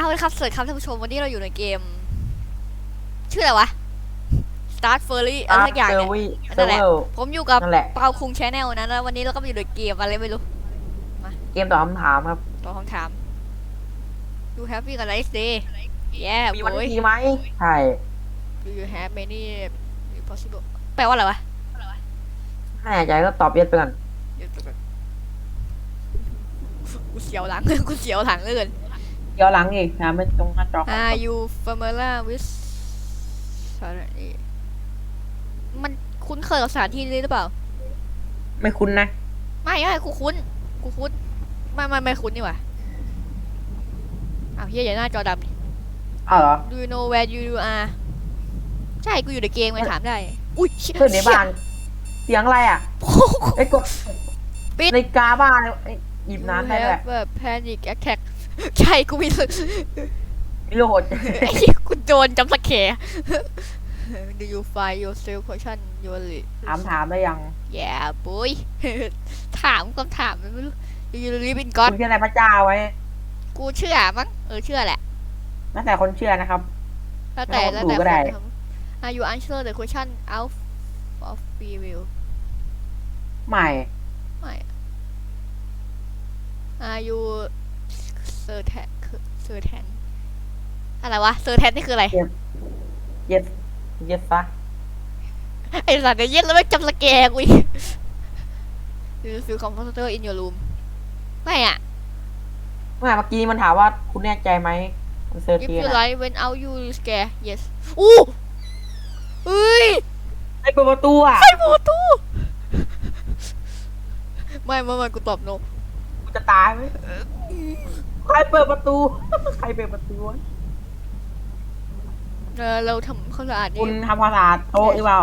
เอาเลยครับสวัสดีครับท่านผู้ชมวันนี้เราอยู่ในเกม ชื่ออะไรวะ Start Furry อะไรสักอย่างเซอเนี่ยร์วีเซนั่อนร์แหละเวอร์ผมอยู่กับนั่นแหละเปาคุงชแนลนะแล้ววันนี้เราก็มาอยู่ในเกมอะไรไม่รู้เกมตอบคำถามครับตอบคำถาม You happy กับ nice day Yeah มีวัน boy ทีไหมใช่ Do you have many possible แปลว่าอะไรวะถ้าแน่ใจก็ตอบเย็ดไปก่อนเดี๋ยวก่อนกูเสียวหลังกูเสียวหลังเหล ยเดี๋ยวหลังอีกนะไม่ตรงหน้าจอ Are you familiar with สถานที่มันคุ้นเคยกับสถานที่นี้หรือเปล่า ไม่คุ้นนะ ไม่ไม่กูคุ้นกูคุ้นไม่ไม่ไม่คุ้นนี่หว่าอ้าวเฮียอย่าหน้าจอดำดิ อ้าวเหรอ Do you know where you are ใช่กูอยู่ในเกมไงถามได้ อุ้ยเชี่ยเพื่อนในบ้าน เสียงอะไรอะโอ้โหไอ้กดปิดในาฬิกาบ้านไอ้หยิบน้ำได้ You ด้วย have a panic attack ใช่กูมีมิโลดไอ้เหี้ยกูโดนจำสแคร์ Do you find yourself question your li- ถามถามได้ยัง Yeah boy ถามคำถามมันไม่รู้ Do you live in คุ God ณเชื่ออะไรพระเจ้าไว้กูเชื่อมั้งเออเชื่อแหละแล้วแต่คนเชื่อนะครับ แล้วแต่ไม่แล้ต้วองแต่ดูก็ได้ คนทำ Are you answer the question out of free will ใหม่ไม่ Are you certain certain อะไรวะ certain นี่คืออะไร เย็ดเย็ดซะไอ้สัตว์เนี่ยเย็นแล้วไม่จำสแกร์กูอีก Do you feel comfortable in your room ไม่อะเมื่อเมื่อกี้มันถามว่าคุณแน่ใจไหมมันเซอร์ If ที you นะ like when out you scare yes อู้เฮ้ยไอ้เปิดประตูอะไอ้ประตูไม่ไม่ไม่กูตอบ no กูจะตายไหม ใครเปิดประตู ใครเปิดประตูวะเออเราทำความสะอาดคุณนี่ทำความสะอาดโต๊ะหรือเปล่า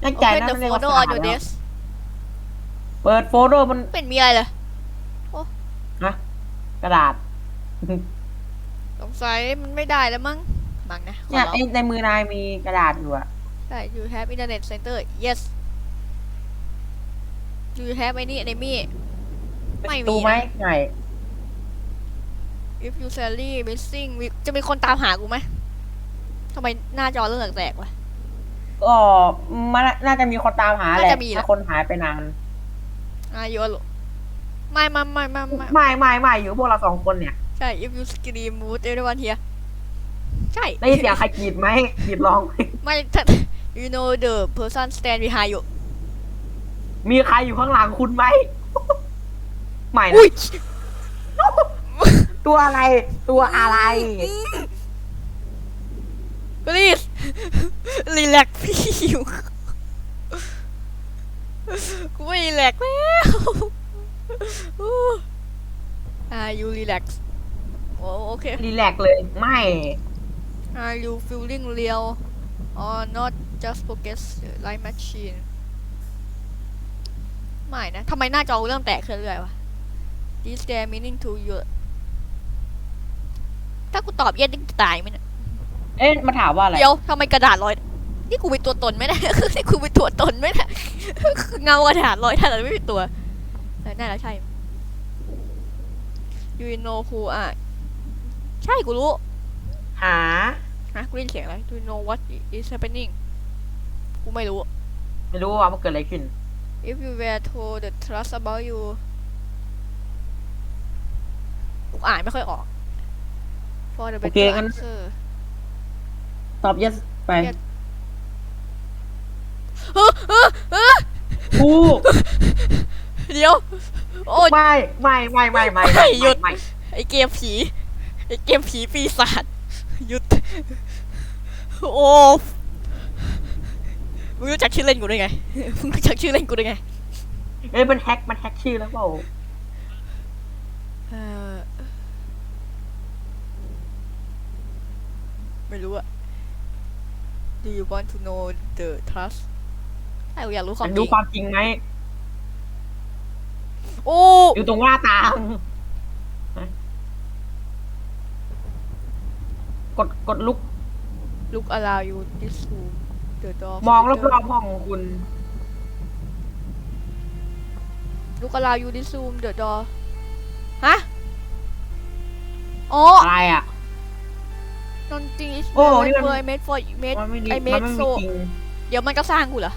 แน่ใจ Open นะ the มันเรียกว่า photo สะอา on ด your แล้ว desk เปิดโฟลเดอร์มันเป็นมีอะไรเลยนะกระดาษ สงสัยมันไม่ได้แล้วมั้งมั้งนะขอเนี่ยร้องไอ้ในมือนายมีกระดาษอยู่อะได้ you have internet center yes do you have any enemy เป็นไม่มีประตูไหมนะไง if you suddenly missing มีจะมีคนตามหากูไหมทำไมหน้าจอเรื่องแตกๆวะ ก็มันน่าจะมีคนตามหาแหละน่าจะมีแหละ ถ้าคนหายไปนานอะโยนไม่ไม่ไม่ไม่ไม่ไม่ไม่ไม่อยู่พวกเราสองคนเนี่ยใช่ if you scream move everyone here ใช่ ได้ยินเสียงใครกรีดไหมกรีดร้องไหมไม่ถ้า you know the person stand behind you มีใครอยู่ข้างหลังคุณไหมไม่นะอุ้ย ตัวอะไร ตัวอะไร please relax พี่อยู่กูไม่ relax แล้วอู้ Are you relax โอ้โอเครีแลกซ์เลยไม่ Are you feeling real or not just focus like machine ไม่นะทำไมหน้าจอกูเริ่มแตกขึ้นเรื่อยๆวะ This there meaning to you ถ้ากูตอบเย็นนี่กูตายไหมเนี่ยเอ๊ะมาถามว่าอะไร เดี๋ยวทำไมกระดาษลอย นี่กูเป็นตัวตนไหมเนะนี่กูเป็นตัวตนไหมเนะเงากระดาษลอยถ้าแต่ไม่เป็นตัวเออน่าจะใช่ You know who are ใช่กูรู้ หาฮะกูได้ยินเสียงอะไร Do you know what is happening กูไม่รู้ ไม่รู้ว่ามันเกิดอะไรขึ้น If you were told the trust about you กูอ่านไม่ค่อยออก For the โอเค better งั้น answer ตอบ yes ไป Yes เฮ้อเฮ้อเฮ้อกูเดี๋ยว โอ้ย ไม่ไม่ไม่ไม่ไม่ไม่หยุด ไม่ไอเกมผี ไอเกมผีปีศาจหยุด โอ้มึงรู้จักชื่อเล่นกูได้ไงมึงรู้จักชื่อเล่นกูได้ไง เอ้ยมันแฮกมันแฮกชื่อแล้วเปล่า เอ่อ ไม่รู้อะ Do you want to know the trust ใช่กูอยากรู้คอวามยากจดูริงความจริงไหมโอ้อยู่ตรงหน้าต่างกดกดลุก look around you this room the door มองรอบๆห้องของคุณลูก around you this room the door ฮะ อ๋อ อะไรอะ nothing is โอ้นี่มัน I made for made มันไม่มี I มัน made ไม่มี so จริงเดี๋ยวมันก็สร้างกูเหรอ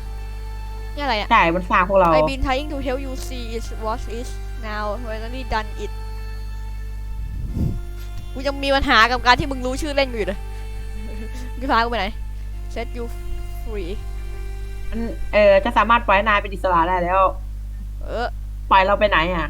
นี่อะไรอะ ใช่มันสร้างพวกเรา I've been trying to tell you see is what is now finally done it กูยังมีปัญหากับการที่มึงรู้ชื่อเล่นกูอยู่เลยมึงพากูไปไหน set you free มันเออจะสามารถปล่อยให้นายเป็นอิสระได้แล้ว เออ ปล่อยเราไปไหนอะ